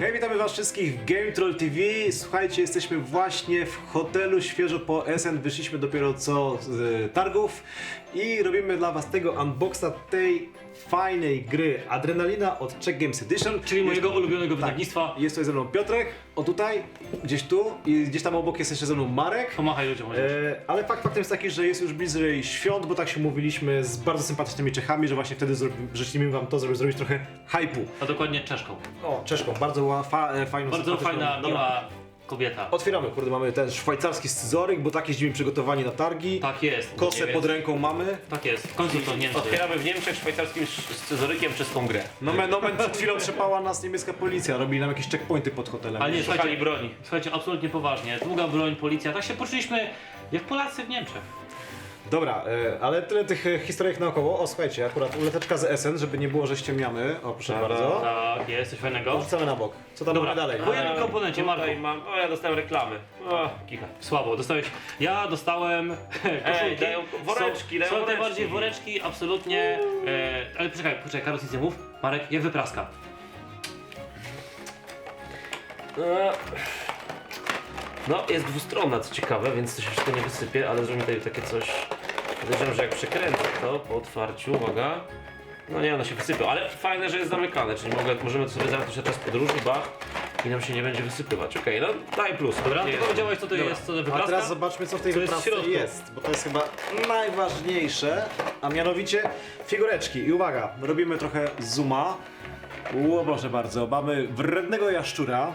Hej, witamy was wszystkich w Game Troll TV. Słuchajcie, jesteśmy właśnie w hotelu świeżo po SN. Wyszliśmy dopiero co z y, targów i robimy dla was tego unboxa tej fajnej gry Adrenalina od Czech Games Edition. Czyli mojego ulubionego Tak, wydawnictwa. jest tutaj ze mną Piotrek, o tutaj, gdzieś tu i gdzieś tam obok jest jeszcze ze mną Marek. Pomachaj ludziom. E, ale fakt faktem jest taki, że jest już bliżej świąt, bo tak się mówiliśmy z bardzo sympatycznymi Czechami, że właśnie wtedy zrobi- życzymy wam to, żeby zrobić trochę hypu. A dokładnie Czeszką. O, Czeszką, bardzo ła- fa, e, fajną, Bardzo sympatyczną- fajna, Dobra. kobieta. Otwieramy, kurde, mamy ten szwajcarski scyzoryk, bo tak jeździmy przygotowani na targi. Tak jest. Kosę pod ręką mamy. Tak jest. W końcu to Niemcy. Otwieramy w Niemczech szwajcarskim sz- scyzorykiem czeską grę. No men, no men, przed chwilą trzepała nas niemiecka policja, robili nam jakieś checkpointy pod hotelem. Ale nie, Szukali słuchajcie, broni. słuchajcie, absolutnie poważnie. Długa broń, policja. Tak się poczuliśmy jak Polacy w Niemczech. Dobra, e, ale tyle tych e, historyjek naokoło. O, słuchajcie, akurat uleteczka z SN, żeby nie było, że ściemniamy. O, proszę Dobra. bardzo. Tak, jest coś fajnego. Rzucamy na bok. Co tam Dobra. mamy dalej? Po jednym komponencie, Tutaj Marku. mam, o ja dostałem reklamy. O, kicha. Słabo, dostałeś. Ja dostałem koszulki. dają woreczki, są, dają są woreczki. najbardziej woreczki, absolutnie. E, ale poczekaj, poczekaj, Karol, nic nie mów. Marek, jak wypraska? E, No, jest dwustronna, co ciekawe, więc to się wszystko nie wysypie, ale zrobimy tutaj takie coś. Podejrzewam, że jak przekręcę to po otwarciu, uwaga. No nie, ono się wysypie, ale fajne, że jest zamykane, czyli mogę, możemy sobie zamknąć na czas podróży, bach, i nam się nie będzie wysypywać. Okej, no daj plus. Dobra, Nie ty jest. powiedziałeś, co to Dobra. jest, co to A wypraska? teraz zobaczmy, co w tej Co jest w wyprawce środku. jest, bo to jest chyba najważniejsze, a mianowicie figureczki. I uwaga, robimy trochę zooma. O, proszę bardzo, mamy wrednego jaszczura.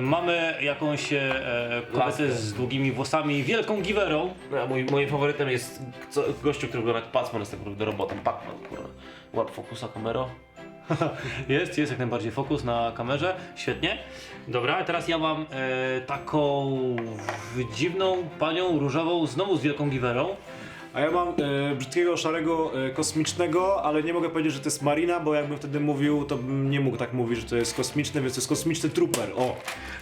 Mamy jakąś e, kobietę Laskę. z długimi włosami, wielką giwerą. No, a mój, moim faworytem jest co, gościu, który wygląda jak Pacman, jest tak naprawdę robotem. Pacman, kurwa. Łap fokusa kamero. Jest, jest jak najbardziej fokus na kamerze, świetnie. Dobra, a teraz ja mam e, taką dziwną panią różową, znowu z wielką giwerą. A ja mam e, brzydkiego, szarego, e, kosmicznego, ale nie mogę powiedzieć, że to jest Marina, bo jakbym wtedy mówił, to bym nie mógł tak mówić, że to jest kosmiczny, więc to jest kosmiczny trooper. O,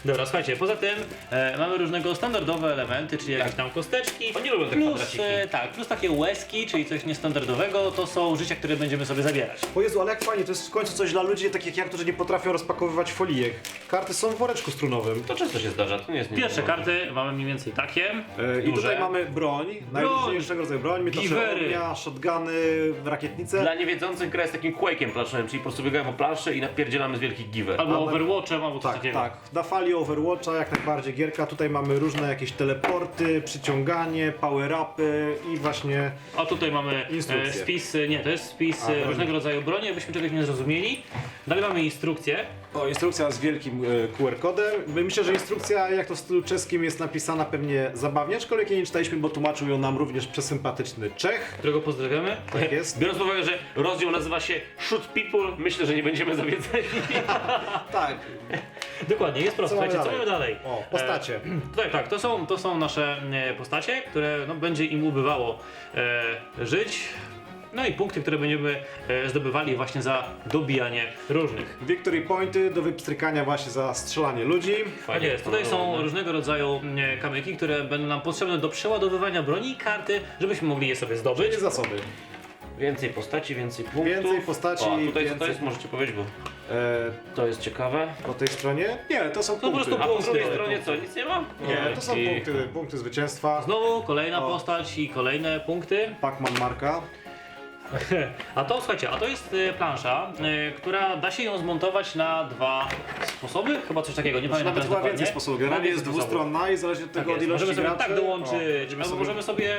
Dobra, słuchajcie, poza tym e, mamy różnego standardowe elementy, czyli jakieś tam kosteczki. Oni lubią te plus, kwadraciki. e, tak, plus takie łezki, czyli coś niestandardowego, to są życia, które będziemy sobie zabierać. o Jezu, ale jak fajnie, to jest w końcu coś dla ludzi takich jak ja, którzy nie potrafią rozpakowywać folijek. Karty są w woreczku strunowym. To często się zdarza, to nie jest Pierwsze nienormalne. karty mamy mniej więcej takie. E, I duże. tutaj mamy broń, najróżniejszego rodzaju broń, miotacze Giwery. ognia, shotguny, rakietnice. Dla niewiedzących gra jest takim quake'iem planszowym, czyli po prostu biegamy po planszy i napierdzielamy z wielkich giver. Albo Ale- Overwatchem, albo coś Tak, takiego. tak. Na fali Overwatcha jak najbardziej gierka. Tutaj mamy różne jakieś teleporty, przyciąganie, power-upy i właśnie... A tutaj mamy Instrukcje. e, spis, e, nie, to jest spis A, e, broń. różnego rodzaju broni, jakbyśmy czegoś nie zrozumieli. Dalej mamy instrukcję. O, instrukcja z wielkim e, QR-kodem. Myślę, że instrukcja, jak to w stylu czeskim, jest napisana pewnie zabawnie, aczkolwiek jej nie czytaliśmy, bo tłumaczył ją nam również przesympatyczny Czech. którego pozdrawiamy. Tak jest. Biorąc pod uwagę, że rozdział nazywa się Shoot People, myślę, że nie będziemy zawiedzeni. Tak. Dokładnie, jest prosto. Co mamy Słuchajcie, co mamy dalej? dalej? O, postacie. E, tak, tak, to są, to są nasze e, postacie, które no, będzie im ubywało e, żyć. No i punkty, które będziemy e, zdobywali właśnie za dobijanie różnych. Victory pointy do wypstrykania właśnie za strzelanie ludzi. Tak jest, tutaj są różnego rodzaju e, kamyki, które będą nam potrzebne do przeładowywania broni i karty, żebyśmy mogli je sobie zdobyć. Czyli zasoby. Więcej postaci, więcej punktów. Więcej postaci, O, a tutaj co więcej- to jest, możecie powiedzieć, bo E, to jest ciekawe. po tej stronie? Nie, to są po punkty. prostu A po Punkty. drugiej stronie co, nic nie ma? Nie, to są punkty, punkty zwycięstwa. Znowu kolejna O. postać i kolejne punkty. Pac-Man marka. A to słuchajcie, a to jest e, plansza, e, która da się ją zmontować na dwa sposoby, chyba coś takiego, nie Znaczy, pamiętam nawet teraz chyba dokładnie. więcej sposobów. Generalnie jest sposobów. dwustronna i zależy od Tak tego od jest. ilości Możemy sobie graczy. tak dołączyć, albo sobie- możemy sobie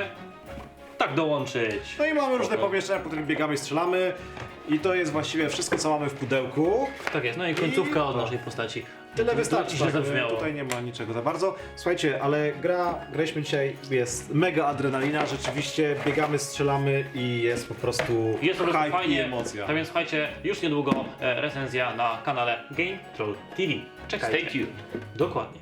tak dołączyć. No i mamy różne Spoko. pomieszczenia, po których biegamy i strzelamy. I to jest właściwie wszystko, co mamy w pudełku. Tak jest, no i końcówka od naszej postaci. Tyle wystarczy, źle zabrzmiało. tutaj nie ma niczego za bardzo. Słuchajcie, ale gra, graliśmy dzisiaj, jest mega adrenalina, rzeczywiście biegamy, strzelamy i jest po prostu Jest po prostu hype i fajnie, emocja. tak więc słuchajcie, już niedługo e, recenzja na kanale Game Troll TV. Czekajcie. Stay tuned. Dokładnie.